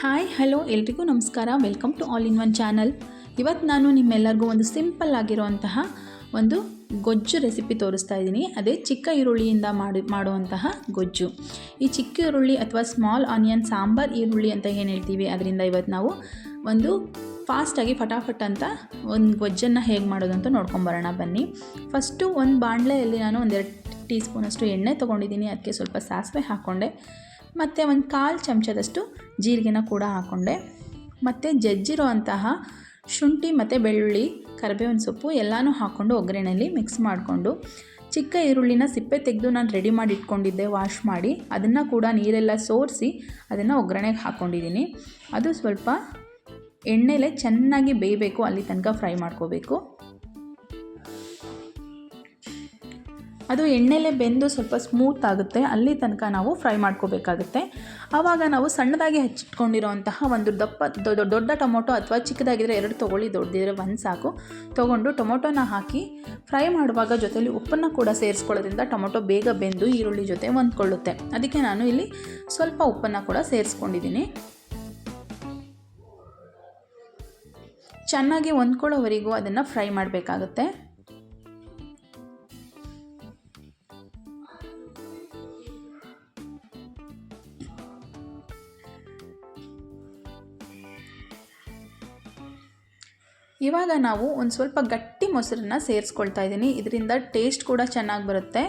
Hi hello ಎಲ್ರಿಗೂ ನಮಸ್ಕಾರ. Welcome to all in one channel ಇವತ್ತು ನಾನು ನಿಮ್ಮೆಲ್ಲರಿಗೂ ಒಂದು ಸಿಂಪಲ್ ಆಗಿರುವಂತಹ ಒಂದು ಗೊಜ್ಜು ರೆಸಿಪಿ ತೋರಿಸ್ತಾ ಇದ್ದೀನಿ. ಅದೇ ಚಿಕ್ಕ ಈರುಳ್ಳಿಯಿಂದ ಮಾಡಿ, ಮಾಡುವಂತಹ ಗೊಜ್ಜು. ಈ ಚಿಕ್ಕ ಈರುಳ್ಳಿ ಅಥವಾ ಸ್ಮಾಲ್ ಆನಿಯನ್ ಸಾಂಬಾರ್ ಈರುಳ್ಳಿ ಅಂತ ಏನು ಹೇಳ್ತೀವಿ? ಅದರಿಂದ ಇವತ್ತು ನಾವು ಒಂದು ಫಾಸ್ಟಾಗಿ ಫಟಾಫಟ್ ಅಂತ ಒಂದು ಗೊಜ್ಜನ್ನು ಹೇಗೆ ಮಾಡೋದು ಅಂತ ನೋಡ್ಕೊಂಬರೋಣ. ಬನ್ನಿ. ಫಸ್ಟು ಒಂದು ಬಾಣಲೆಯಲ್ಲಿ ನಾನು ಒಂದೆರಡು ಟೀ ಸ್ಪೂನಷ್ಟು ಎಣ್ಣೆ ತೊಗೊಂಡಿದ್ದೀನಿ. ಅದಕ್ಕೆ ಸ್ವಲ್ಪ ಸಾಸಿವೆ ಹಾಕ್ಕೊಂಡೆ ಮತ್ತು ಒಂದು ಕಾಲು ಚಮಚದಷ್ಟು ಜೀರಿಗೆನ ಕೂಡ ಹಾಕ್ಕೊಂಡೆ ಮತ್ತು ಜಜ್ಜಿರೋ ಅಂತಹ ಶುಂಠಿ ಮತ್ತು ಬೆಳ್ಳುಳ್ಳಿ, ಕರಿಬೇವಿನ ಸೊಪ್ಪು ಎಲ್ಲನೂ ಹಾಕ್ಕೊಂಡು ಒಗ್ಗರಣೆಯಲ್ಲಿ ಮಿಕ್ಸ್ ಮಾಡಿಕೊಂಡು, ಚಿಕ್ಕ ಈರುಳ್ಳಿನ ಸಿಪ್ಪೆ ತೆಗೆದು ನಾನು ರೆಡಿ ಮಾಡಿ ಇಟ್ಕೊಂಡಿದ್ದೆ ವಾಶ್ ಮಾಡಿ. ಅದನ್ನು ಕೂಡ ನೀರೆಲ್ಲ ಸೋರಿಸಿ ಅದನ್ನು ಒಗ್ಗರಣೆಗೆ ಹಾಕ್ಕೊಂಡಿದ್ದೀನಿ ಅದು ಸ್ವಲ್ಪ ಎಣ್ಣೆಲೆ ಚೆನ್ನಾಗಿ ಬೇಯಬೇಕು, ಅಲ್ಲಿ ತನಕ ಫ್ರೈ ಮಾಡ್ಕೋಬೇಕು. ಅದು ಎಣ್ಣೆಲೆ ಬೆಂದು ಸ್ವಲ್ಪ ಸ್ಮೂತ್ ಆಗುತ್ತೆ. ಅಲ್ಲಿ ತನಕ ನಾವು ಫ್ರೈ ಮಾಡ್ಕೋಬೇಕಾಗುತ್ತೆ. ಆವಾಗ ನಾವು ಸಣ್ಣದಾಗಿ ಹಚ್ಚಿಟ್ಕೊಂಡಿರೋಂತಹ ಒಂದು ದಪ್ಪ ದೊಡ್ಡ ದೊಡ್ಡ ಟೊಮೊಟೊ ಅಥವಾ ಚಿಕ್ಕದಾಗಿದ್ದರೆ ಎರಡು ತೊಗೊಳ್ಳಿ, ದೊಡ್ಡದಿದ್ರೆ ಒಂದು ಸಾಕು. ತೊಗೊಂಡು ಟೊಮೊಟೊನ ಹಾಕಿ ಫ್ರೈ ಮಾಡುವಾಗ ಜೊತೆಯಲ್ಲಿ ಉಪ್ಪನ್ನು ಕೂಡ ಸೇರಿಸ್ಕೊಳ್ಳೋದ್ರಿಂದ ಟೊಮೊಟೊ ಬೇಗ ಬೆಂದು ಈರುಳ್ಳಿ ಜೊತೆ ಹೊಂದ್ಕೊಳ್ಳುತ್ತೆ. ಅದಕ್ಕೆ ನಾನು ಇಲ್ಲಿ ಸ್ವಲ್ಪ ಉಪ್ಪನ್ನು ಕೂಡ ಸೇರಿಸ್ಕೊಂಡಿದ್ದೀನಿ. ಚೆನ್ನಾಗಿ ಹೊಂದ್ಕೊಳ್ಳೋವರೆಗೂ ಅದನ್ನು ಫ್ರೈ ಮಾಡಬೇಕಾಗುತ್ತೆ. ಇವಾಗ ನಾವು ಒಂದು ಸ್ವಲ್ಪ ಗಟ್ಟಿ ಮೊಸರನ್ನ ಸೇರಿಸ್ಕೊಳ್ತಾ ಇದ್ದೀನಿ. ಇದರಿಂದ ಟೇಸ್ಟ್ ಕೂಡ ಚೆನ್ನಾಗಿ ಬರುತ್ತೆ.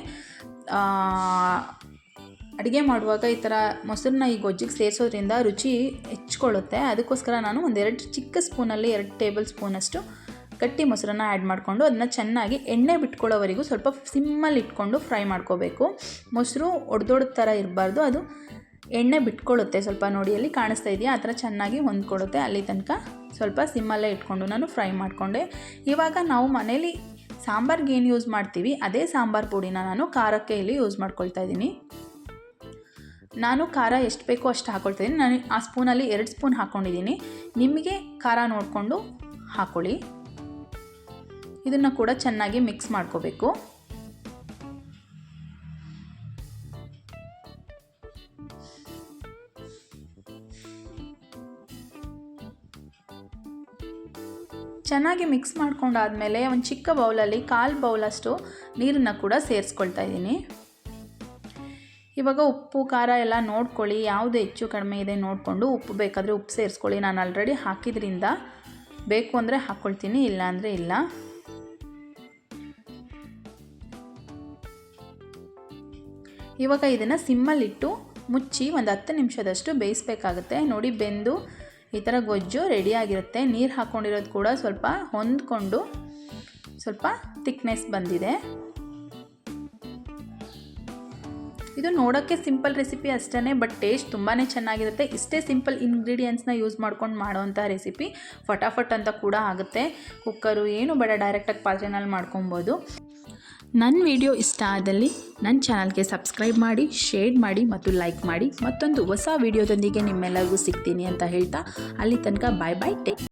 ಅಡುಗೆ ಮಾಡುವಾಗ ಈ ಥರ ಮೊಸರನ್ನ ಈ ಗೊಜ್ಜಿಗೆ ಸೇರಿಸೋದ್ರಿಂದ ರುಚಿ ಹೆಚ್ಕೊಳ್ಳುತ್ತೆ ಅದಕ್ಕೋಸ್ಕರ ನಾನು ಒಂದೆರಡು ಚಿಕ್ಕ ಸ್ಪೂನಲ್ಲಿ ಎರಡು ಟೇಬಲ್ ಸ್ಪೂನಷ್ಟು ಗಟ್ಟಿ ಮೊಸರನ್ನ ಆ್ಯಡ್ ಮಾಡಿಕೊಂಡು ಅದನ್ನ ಚೆನ್ನಾಗಿ ಎಣ್ಣೆ ಬಿಟ್ಕೊಳ್ಳೋವರೆಗೂ ಸ್ವಲ್ಪ ಸಿಮ್ಮಲ್ಲಿ ಇಟ್ಕೊಂಡು ಫ್ರೈ ಮಾಡ್ಕೋಬೇಕು. ಮೊಸರು ಒಡೆದೊಡ್ದ ಥರ ಇರಬಾರ್ದು. ಅದು ಎಣ್ಣೆ ಬಿಟ್ಕೊಳ್ಳುತ್ತೆ ಸ್ವಲ್ಪ ನೋಡಿ, ಅಲ್ಲಿ ಕಾಣಿಸ್ತಾ ಇದೆಯಾ? ಆ ಥರ ಚೆನ್ನಾಗಿ ಹೊಂದ್ಕೊಳ್ಳುತ್ತೆ ಅಲ್ಲಿ ತನಕ. ಸ್ವಲ್ಪ ಸಿಮ್ಮಲ್ಲೇ ಇಟ್ಕೊಂಡು ನಾನು ಫ್ರೈ ಮಾಡಿಕೊಂಡೆ. ಇವಾಗ ನಾವು ಮನೇಲಿ ಸಾಂಬಾರ್ಗೆ ಏನು ಯೂಸ್ ಮಾಡ್ತೀವಿ? ಅದೇ ಸಾಂಬಾರು ಪುಡಿನ ನಾನು ಖಾರಕ್ಕೆ ಇಲ್ಲಿ ಯೂಸ್ ಮಾಡ್ಕೊಳ್ತಾ ಇದ್ದೀನಿ. ನಾನು ಖಾರ ಎಷ್ಟು ಬೇಕೋ ಅಷ್ಟು ಹಾಕ್ಕೊಳ್ತಾ ನಾನು ಆ ಸ್ಪೂನಲ್ಲಿ ಎರಡು ಸ್ಪೂನ್ ಹಾಕ್ಕೊಂಡಿದ್ದೀನಿ ನಿಮಗೆ ಖಾರ ನೋಡಿಕೊಂಡು ಹಾಕ್ಕೊಳ್ಳಿ ಇದನ್ನು ಕೂಡ ಚೆನ್ನಾಗಿ ಮಿಕ್ಸ್ ಮಾಡ್ಕೋಬೇಕು. ಚೆನ್ನಾಗಿ ಮಿಕ್ಸ್ ಮಾಡ್ಕೊಂಡಾದಮೇಲೆ ಒಂದು ಚಿಕ್ಕ ಬೌಲಲ್ಲಿ ಕಾಲು ಬೌಲಷ್ಟು ನೀರನ್ನು ಕೂಡ ಸೇರಿಸ್ಕೊಳ್ತಾ ಇದ್ದೀನಿ. ಇವಾಗ ಉಪ್ಪು, ಖಾರ ಎಲ್ಲ ನೋಡ್ಕೊಳ್ಳಿ. ಯಾವುದು ಹೆಚ್ಚು ಕಡಿಮೆ ಇದೆ ನೋಡಿಕೊಂಡು ಉಪ್ಪು ಬೇಕಾದರೆ ಉಪ್ಪು ಸೇರಿಸ್ಕೊಳ್ಳಿ. ನಾನು ಆಲ್ರೆಡಿ ಹಾಕಿದ್ರಿಂದ ಬೇಕು ಅಂದರೆ ಹಾಕ್ಕೊಳ್ತೀನಿ, ಇಲ್ಲ ಅಂದರೆ ಇಲ್ಲ. ಇವಾಗ ಇದನ್ನು ಸಿಮ್ಮಲ್ಲಿಟ್ಟು ಮುಚ್ಚಿ ಒಂದು ಹತ್ತು ನಿಮಿಷದಷ್ಟು ಬೇಯಿಸ್ಬೇಕಾಗುತ್ತೆ. ನೋಡಿ ಬೆಂದು ಈ ಥರ ಗೊಜ್ಜು ರೆಡಿಯಾಗಿರುತ್ತೆ ನೀರು ಹಾಕ್ಕೊಂಡಿರೋದು ಕೂಡ ಸ್ವಲ್ಪ ಹೊಂದ್ಕೊಂಡು ಸ್ವಲ್ಪ ತಿಕ್ನೆಸ್ ಬಂದಿದೆ. ಇದು ನೋಡೋಕ್ಕೆ ಸಿಂಪಲ್ ರೆಸಿಪಿ ಅಷ್ಟೇ ಬಟ್ ಟೇಸ್ಟ್ ತುಂಬಾ ಚೆನ್ನಾಗಿರುತ್ತೆ. ಇಷ್ಟೇ ಸಿಂಪಲ್ ಇಂಗ್ರೀಡಿಯೆಂಟ್ಸ್ನ ಯೂಸ್ ಮಾಡ್ಕೊಂಡು ಮಾಡೋವಂಥ ರೆಸಿಪಿ ಫಟಾಫಟ್ ಅಂತ ಕೂಡ ಆಗುತ್ತೆ. ಕುಕ್ಕರು ಏನು ಬೇಡ ಡೈರೆಕ್ಟಾಗಿ ಪಾತ್ರೆನಲ್ಲಿ ಮಾಡ್ಕೊಬೋದು. ನನ್ನ ವಿಡಿಯೋ ಇಷ್ಟ ಆದಲ್ಲಿ ನನ್ನ ಚಾನಲ್ಗೆ ಸಬ್ಸ್ಕ್ರೈಬ್ ಮಾಡಿ, ಶೇರ್ ಮಾಡಿ ಮತ್ತು ಲೈಕ್ ಮಾಡಿ. ಮತ್ತೊಂದು ಹೊಸ ವಿಡಿಯೋದೊಂದಿಗೆ ನಿಮ್ಮೆಲ್ಲರಿಗೂ ಸಿಗ್ತೀನಿ ಅಂತ ಹೇಳ್ತಾ, ಅಲ್ಲಿ ತನಕ ಬಾಯ್ ಬಾಯ್ ಟೇಕ್